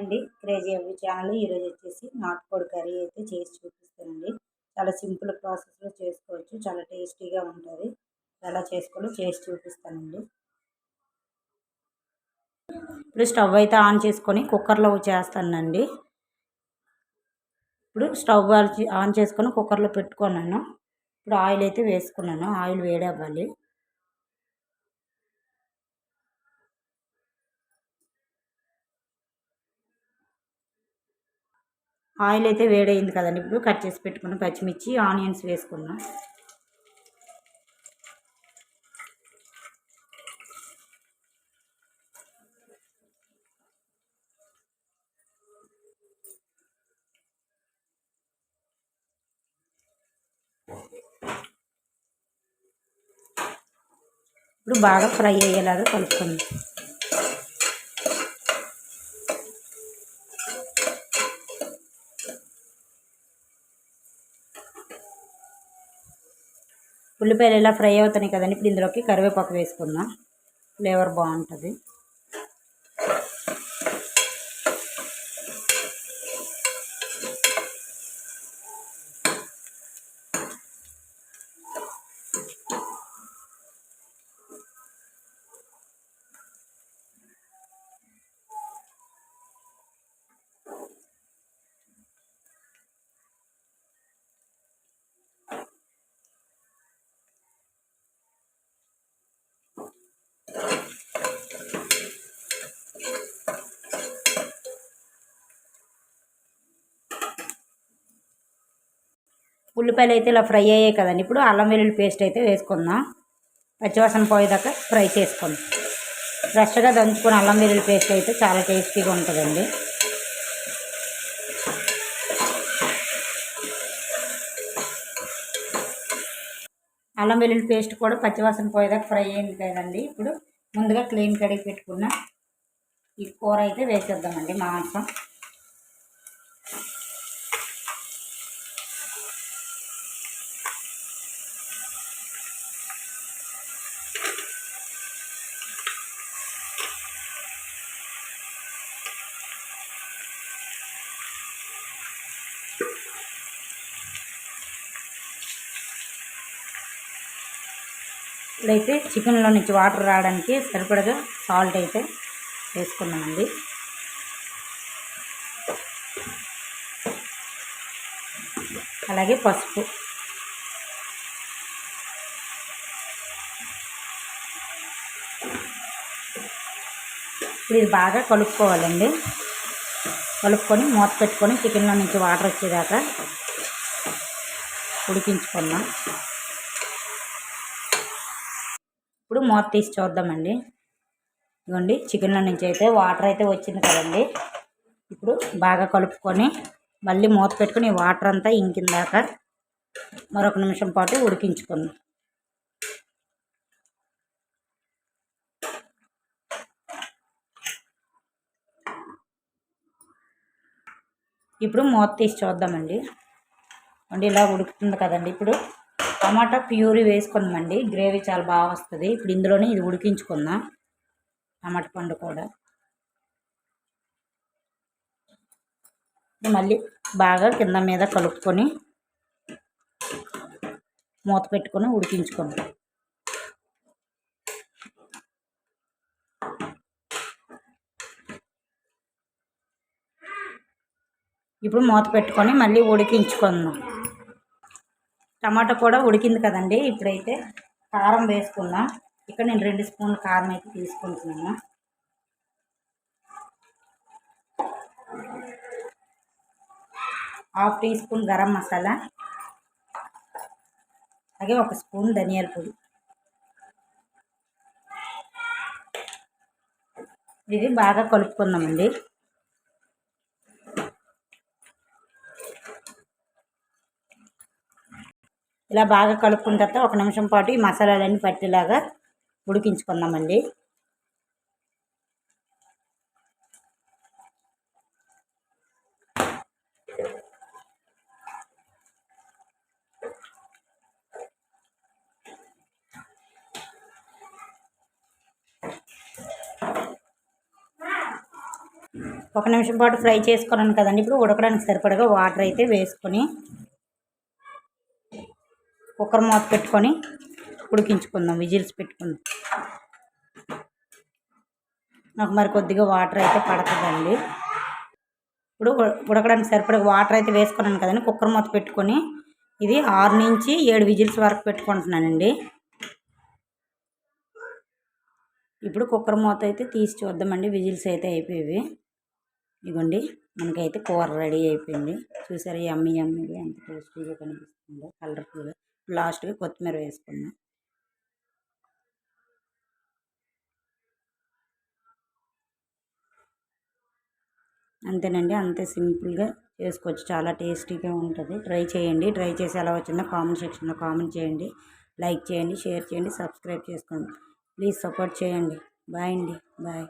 అండి. క్రేజీ అవి ఛానల్ ఈరోజు వచ్చేసి నాటుకోడి కర్రీ అయితే చేసి చూపిస్తానండి. చాలా సింపుల్ ప్రాసెస్లో చేసుకోవచ్చు. చాలా టేస్టీగా ఉంటుంది. ఎలా చేసుకోవాలో చేసి చూపిస్తానండి. ఇప్పుడు స్టవ్ అయితే ఆన్ చేసుకొని కుక్కర్లో చేస్తానండి. ఇప్పుడు స్టవ్ ఆన్ చేసుకొని కుక్కర్లో పెట్టుకున్నాను. ఇప్పుడు ఆయిల్ అయితే వేసుకున్నాను. ఆయిల్ వేడి ఆయిల్ అయితే వేడైంది కదండి. ఇప్పుడు కట్ చేసి పెట్టుకున్న పచ్చిమిర్చి ఆనియన్స్ వేసుకున్నాం ఇప్పుడు బాగా ఫ్రై అయ్యేలాగా కలుపుకుందాం. ఉల్లిపాయలు ఎలా ఫ్రై అవుతున్నాయి కదండి? ఇప్పుడు ఇందులోకి కరివేపాకు వేసుకుందాం. ఫ్లేవర్ బాగుంటుంది. ఉల్లిపాయలు అయితే ఇలా ఫ్రై అయ్యాయి కదండి. ఇప్పుడు అల్లం వెల్లుల్లి పేస్ట్ అయితే వేసుకుందాం. పచ్చివాసన పోయేదాకా ఫ్రై చేసుకుందాం. ఫ్రెష్గా దంచుకుని అల్లం వెల్లుల్లి పేస్ట్ అయితే చాలా టేస్టీగా ఉంటుందండి. అల్లం వెల్లుల్లి పేస్ట్ కూడా పచ్చివాసన పోయేదాకా ఫ్రై అయింది కదండి. ఇప్పుడు ముందుగా క్లీన్ కడిగి పెట్టుకున్న ఈ కూర అయితే వేసేద్దామండి మాంసం. ఇప్పుడైతే చికెన్లో నుంచి వాటర్ రావడానికి సరిపడగా సాల్ట్ అయితే వేసుకున్నామండి అలాగే పసుపు. ఇప్పుడు ఇది బాగా కలుపుకోవాలండి. కలుపుకొని మూత పెట్టుకొని చికెన్లో నుంచి వాటర్ వచ్చేదాకా ఉడికించుకున్నాం ఇప్పుడు మూత తీసి చూద్దామండి. ఇవ్వండి చికెన్లో నుంచి అయితే వాటర్ అయితే వచ్చింది కదండి. ఇప్పుడు బాగా కలుపుకొని మళ్ళీ మూత పెట్టుకొని వాటర్ అంతా ఇంకిందాక మరొక నిమిషం పాటు ఉడికించుకుందాం. ఇప్పుడు మూత తీసి చూద్దామండి. అండి ఇలా ఉడుకుతుంది కదండి. ఇప్పుడు టమాటా ప్యూరీ వేసుకుందామండి గ్రేవీ చాలా బాగా వస్తుంది. ఇప్పుడు ఇందులోనే ఇది ఉడికించుకుందాం. టమాటా పండు కూడా. మళ్ళీ బాగా కింద మీద కలుపుకొని మూత పెట్టుకొని ఉడికించుకుందాం. ఇప్పుడు మూత పెట్టుకొని మళ్ళీ ఉడికించుకుందాం. టమాటా కూడా ఉడికింది కదండి. ఇప్పుడైతే కారం వేసుకుందాం. ఇక్కడ నేను రెండు స్పూన్ల కారం అయితే తీసుకుంటున్నాను. Half teaspoon garam masala. అలాగే ఒక స్పూన్ ధనియాల పొడి. ఇది బాగా కలుపుకుందామండి. ఇలా బాగా కలుపుకున్న తర్వాత ఒక నిమిషం పాటు ఈ మసాలాలన్నీ పట్టేలాగా ఉడికించుకుందామండి. ఒక నిమిషం పాటు ఫ్రై చేసుకున్నాను కదండి. ఇప్పుడు ఉడకడానికి సరిపడగా వాటర్ అయితే వేసుకొని కుక్కర్ మూత పెట్టుకొని ఉడికించుకుందాం విజిల్స్ పెట్టుకుందాం. నాకు మరి కొద్దిగా వాటర్ అయితే పడుతుందండి. ఇప్పుడు ఉడకడానికి సరిపడే వాటర్ అయితే వేసుకున్నాను కదండి కుక్కర్ మూత పెట్టుకొని ఇది ఆరు నుంచి ఏడు విజిల్స్ వరకు పెట్టుకుంటున్నానండి. ఇప్పుడు కుక్కర్ మూత అయితే తీసి చూద్దామండి విజిల్స్ అయితే అయిపోయేవి. ఇదిగోండి మనకైతే కూర రెడీ అయిపోయింది. చూసారా ఎమ్మి యమ్మీగా ఎంత టేస్టీగా కనిపిస్తుందో కలర్ఫుల్గా. లాస్ట్గా కొత్తిమీర వేసుకున్నాం అంతేనండి అంతే సింపుల్గా చేసుకోవచ్చు. చాలా టేస్టీగా ఉంటుంది. ట్రై చేయండి. ట్రై చేసి ఎలా వచ్చిందో కామెంట్ సెక్షన్లో కామెంట్ చేయండి. లైక్ చేయండి షేర్ చేయండి సబ్స్క్రైబ్ చేసుకోండి. ప్లీజ్ సపోర్ట్ చేయండి. బాయ్ అండి. బాయ్.